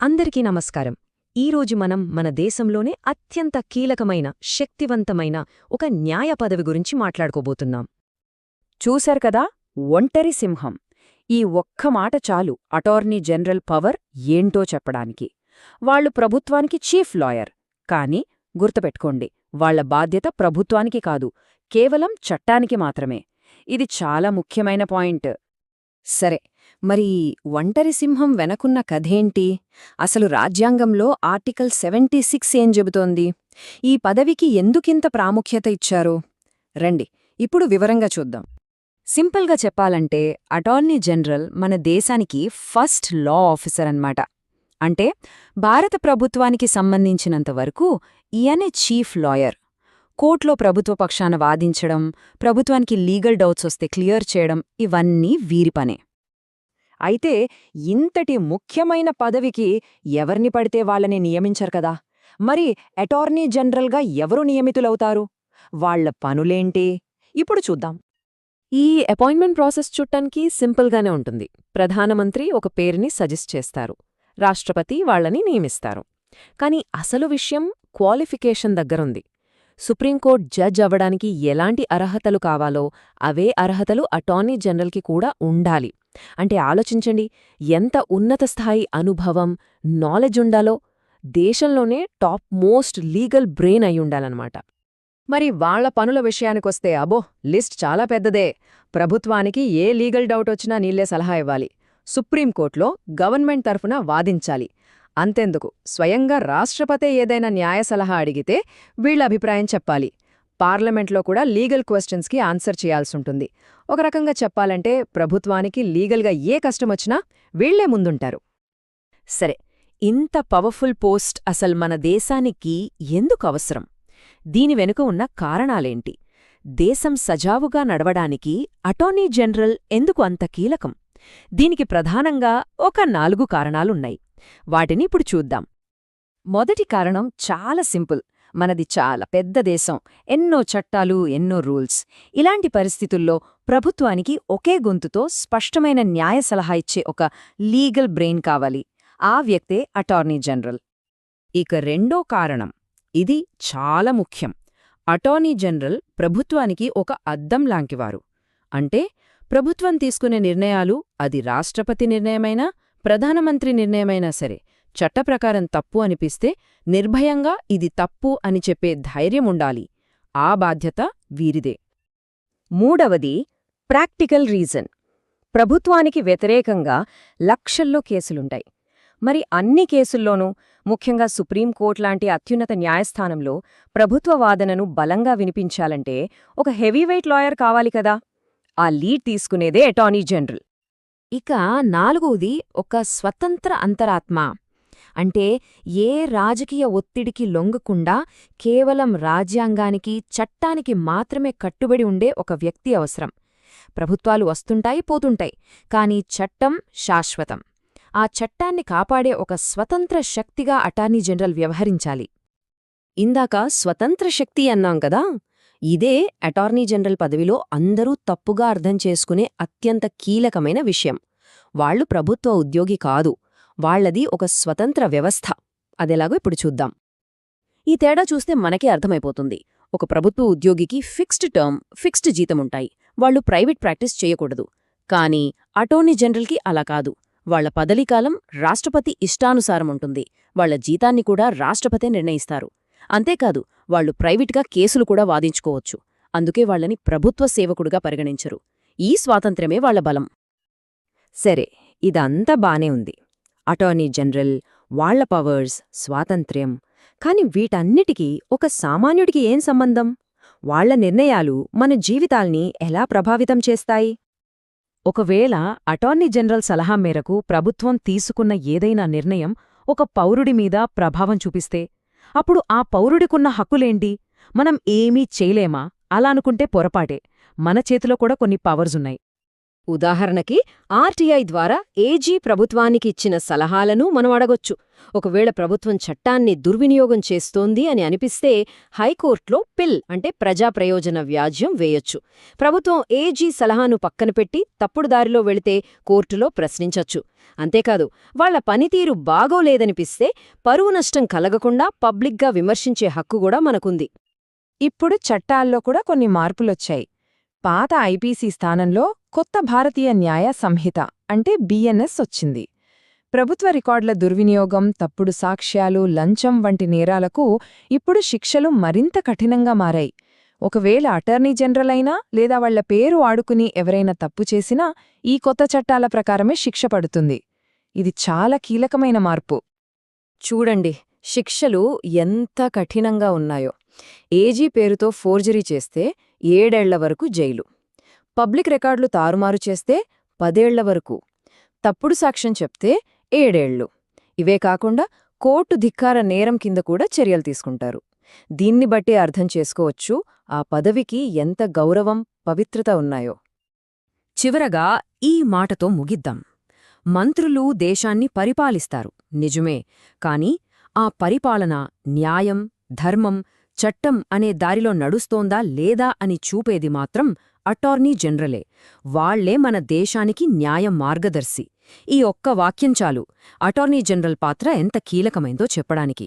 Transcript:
అందరికీ నమస్కారం. ఈరోజు మనం మన దేశంలోనే అత్యంత కీలకమైన శక్తివంతమైన ఒక న్యాయ పదవి గురించి మాట్లాడుకోబోతున్నాం. చూశారు కదా? ఒంటరి సింహం. ఈ ఒక్క మాట చాలు అటార్నీ జనరల్ పవర్ ఏంటో చెప్పడానికి. వాళ్ళు ప్రభుత్వానికి చీఫ్ లాయర్. కానీ గుర్తుపెట్టుకోండి వాళ్ళ బాధ్యత ప్రభుత్వానికి కాదు కేవలం చట్టానికి మాత్రమే. ఇది చాలా ముఖ్యమైన పాయింట్. సరే మరి ఒంటరి సింహం వెనకున్న కథేంటి? అసలు రాజ్యాంగంలో ఆర్టికల్ సెవెంటీ సిక్స్ ఏం చెబుతోంది? ఈ పదవికి ఎందుకింత ప్రాముఖ్యత ఇచ్చారు? రండి ఇప్పుడు వివరంగా చూద్దాం. సింపుల్గా చెప్పాలంటే అటార్నీ జనరల్ మన దేశానికి ఫస్ట్ లా ఆఫీసర్ అన్నమాట. అంటే భారత ప్రభుత్వానికి సంబంధించినంతవరకు ఈయనే చీఫ్ లాయర్. కోర్టులో ప్రభుత్వ పక్షాన వాదించడం ప్రభుత్వానికి లీగల్ డౌట్స్ వస్తే క్లియర్ చేయడం ఇవన్నీ వీరి పనే. అయితే ఇంతటి ముఖ్యమైన పదవికి ఎవర్ని పడితే వాళ్ళని నియమించరు కదా? మరి అటార్నీ జనరల్గా ఎవరు నియమితులవుతారు? వాళ్ళ పనులేంటి? ఇప్పుడు చూద్దాం. ఈ అపాయింట్మెంట్ ప్రాసెస్ చుట్టానికి సింపుల్గానే ఉంటుంది. ప్రధానమంత్రి ఒక పేరుని సజెస్ట్ చేస్తారు. రాష్ట్రపతి వాళ్ళని నియమిస్తారు. కాని అసలు విషయం క్వాలిఫికేషన్ దగ్గరుంది. సుప్రీంకోర్టు జడ్జ్ అవ్వడానికి ఎలాంటి అర్హతలు కావాలో అవే అర్హతలు అటార్నీ జనరల్కి కూడా ఉండాలి. అంటే ఆలోచించండి ఎంత ఉన్నత స్థాయి అనుభవం నాలెడ్జ్ ఉండాలో దేశంలోనే టాప్ మోస్ట్ లీగల్ బ్రెయిన్ అయ్యుండాలన్నమాట మరి వాళ్ళ పనుల విషయానికొస్తే అబో లిస్ట్ చాలా పెద్దదే. ప్రభుత్వానికి ఏ లీగల్ డౌట్ వచ్చినా నీళ్ళే సలహా ఇవ్వాలి. సుప్రీంకోర్టులో గవర్నమెంట్ తరఫున వాదించాలి. అంతెందుకు. స్వయంగా రాష్ట్రపతే ఏదైనా న్యాయ సలహా అడిగితే వీళ్ళ అభిప్రాయం చెప్పాలి. పార్లమెంట్లో కూడా లీగల్ క్వశ్చన్స్కి ఆన్సర్ చేయాల్సుంటుంది. ఒక రకంగా చెప్పాలంటే ప్రభుత్వానికి లీగల్గా ఏ కష్టమొచ్చినా వీళ్ళే ముందుంటారు. సరే ఇంత పవర్ఫుల్ పోస్ట్ అసలు మన దేశానికి ఎందుకు అవసరం? దీని వెనుక ఉన్న కారణాలేంటి? దేశం సజావుగా నడవడానికి అటార్నీ జనరల్ ఎందుకు అంత కీలకం? దీనికి ప్రధానంగా ఒక నాలుగు కారణాలున్నాయి. వాటిని ఇప్పుడు చూద్దాం. మొదటి కారణం చాలా సింపుల్. మనది చాలా పెద్ద దేశం. ఎన్నో చట్టాలు ఎన్నో రూల్స్. ఇలాంటి పరిస్థితుల్లో ప్రభుత్వానికి ఒకే గొంతుతో స్పష్టమైన న్యాయ సలహా ఇచ్చే ఒక లీగల్ బ్రెయిన్ కావాలి. ఆ వ్యక్తే అటార్నీ జనరల్. ఇక రెండో కారణం. ఇది చాలా ముఖ్యం. అటార్నీ జనరల్ ప్రభుత్వానికి ఒక అద్దం లాంటివారు అంటే ప్రభుత్వం తీసుకునే నిర్ణయాలు అది రాష్ట్రపతి నిర్ణయమైనా ప్రధానమంత్రి నిర్ణయమైనా సరే చట్టప్రకారం తప్పు అనిపిస్తే నిర్భయంగా ఇది తప్పు అని చెప్పే ధైర్యముండాలి ఆ బాధ్యత వీరిదే. మూడవది ప్రాక్టికల్ రీజన్. ప్రభుత్వానికి వ్యతిరేకంగా లక్షల్లో కేసులుంటాయి. మరి అన్ని కేసుల్లోనూ ముఖ్యంగా సుప్రీంకోర్టు లాంటి అత్యున్నత న్యాయస్థానంలో ప్రభుత్వ వాదనను బలంగా వినిపించాలంటే ఒక హెవీవెయిట్ లాయర్ కావాలి కదా. ఆ లీడ్ తీసుకునేదే అటార్నీ జనరల్. ఇక నాలుగవది ఒక స్వతంత్ర అంతరాత్మ. అంటే ఏ రాజకీయ ఒత్తిడికి లొంగకుండా కేవలం రాజ్యాంగానికి చట్టానికి మాత్రమే కట్టుబడి ఉండే ఒక వ్యక్తి అవసరం. ప్రభుత్వాలు వస్తుంటాయి పోతుంటాయి కాని చట్టం శాశ్వతం. ఆ చట్టాన్ని కాపాడే ఒక స్వతంత్ర శక్తిగా అటార్నీ జనరల్ వ్యవహరించాలి. ఇందాక స్వతంత్ర శక్తి అన్నాం కదా ఇదే అటార్నీ జనరల్ పదవిలో అందరూ తప్పుగా అర్థం చేసుకునే అత్యంత కీలకమైన విషయం. వాళ్ళు ప్రభుత్వ ఉద్యోగి కాదు. వాళ్ళది ఒక స్వతంత్ర వ్యవస్థ. అదెలాగో ఇప్పుడు చూద్దాం. ఈ తేడా చూస్తే మనకే అర్థమైపోతుంది. ఒక ప్రభుత్వ ఉద్యోగికి ఫిక్స్డ్ టర్మ్ ఫిక్స్డ్ జీతముంటాయి. వాళ్ళు ప్రైవేట్ ప్రాక్టీస్ చేయకూడదు. కానీ అటార్నీ జనరల్కి అలా కాదు. వాళ్ళ పదలికాలం రాష్ట్రపతి ఇష్టానుసారం ఉంటుంది వాళ్ళ జీతాన్ని కూడా రాష్ట్రపతే నిర్ణయిస్తారు. అంతేకాదు వాళ్ళు ప్రైవేట్గా కేసులు కూడా వాదించుకోవచ్చు. అందుకే వాళ్ళని ప్రభుత్వ సేవకుడుగా పరిగణించరు. ఈ స్వాతంత్ర్యమే వాళ్ళ బలం. సరే ఇదంతా బానే ఉంది. అటార్నీ జనరల్ వాళ్ళ పవర్స్ స్వాతంత్ర్యం. కాని వీటన్నిటికీ ఒక సామాన్యుడికి ఏం సంబంధం? వాళ్ళ నిర్ణయాలు మన జీవితాల్ని ఎలా ప్రభావితం చేస్తాయి? ఒకవేళ అటార్నీ జనరల్ సలహా మేరకు ప్రభుత్వం తీసుకున్న ఏదైనా నిర్ణయం ఒక పౌరుడి మీద ప్రభావం చూపిస్తే అప్పుడు ఆ పౌరుడికున్న హక్కులేంటి? మనం ఏమీ చేయలేమా? అలా అనుకుంటే పొరపాటే. మన చేతిలో కూడా కొన్ని పవర్సున్నాయి ఉదాహరణకి ఆర్టీఐ ద్వారా ఏజీ ప్రభుత్వానికి ఇచ్చిన సలహాలను మనం అడగొచ్చు. ఒకవేళ ప్రభుత్వం చట్టాన్ని దుర్వినియోగం చేస్తోంది అని అనిపిస్తే హైకోర్టులో పిల్ అంటే ప్రజా ప్రయోజన వ్యాజ్యం వేయొచ్చు. ప్రభుత్వం ఏజీ సలహాను పక్కన పెట్టి తప్పుడు దారిలో వెళితే కోర్టులో ప్రశ్నించొచ్చు. అంతేకాదు వాళ్ళ పనితీరు బాగోలేదనిపిస్తే పరువు నష్టం కలగకుండా పబ్లిక్గా విమర్శించే హక్కు కూడా మనకుంది. ఇప్పుడు చట్టాల్లో కూడా కొన్ని మార్పులొచ్చాయి. పాత ఐపీసీ స్థానంలో కొత్త భారతీయ న్యాయ సంహిత అంటే బిఎన్ఎస్ వచ్చింది. ప్రభుత్వ రికార్డుల దుర్వినియోగం తప్పుడు సాక్ష్యాలు లంచం వంటి నేరాలకు ఇప్పుడు శిక్షలు మరింత కఠినంగా మారాయి. ఒకవేళ అటార్నీ జనరల్ అయినా లేదా వాళ్ళ పేరు ఆడుకుని ఎవరైనా తప్పు చేసినా ఈ కొత్త చట్టాల ప్రకారమే శిక్ష పడుతుంది. ఇది చాలా కీలకమైన మార్పు. చూడండి శిక్షలు ఎంత కఠినంగా ఉన్నాయో. ఏజీ పేరుతో ఫోర్జరీ చేస్తే ఏడేళ్ళ వరకు జైలు. పబ్లిక్ రికార్డులు తారుమారు చేస్తే పదేళ్ళ వరకు. తప్పుడు సాక్ష్యం చెప్తే ఏడేళ్ళు. ఇవే కాకుండా కోర్టు ధిక్కార నేరం కింద కూడా చర్యలు తీసుకుంటారు. దీన్ని బట్టి అర్థం చేసుకోవచ్చు ఆ పదవికి ఎంత గౌరవం పవిత్రత ఉన్నాయో. చివరగా ఈ మాటతో ముగిద్దాం. మంత్రులు దేశాన్ని పరిపాలిస్తారు నిజమే. కాని ఆ పరిపాలన న్యాయం ధర్మం చట్టం అనే దారిలో నడుస్తోందా లేదా అని చూపేది మాత్రం అటార్నీ జనరలే. వాళ్ళే మన దేశానికి న్యాయ మార్గదర్శి. ఈ ఒక్క వాక్యం చాలు. అటార్నీ జనరల్ పాత్ర ఎంత కీలకమైందో చెప్పడానికి.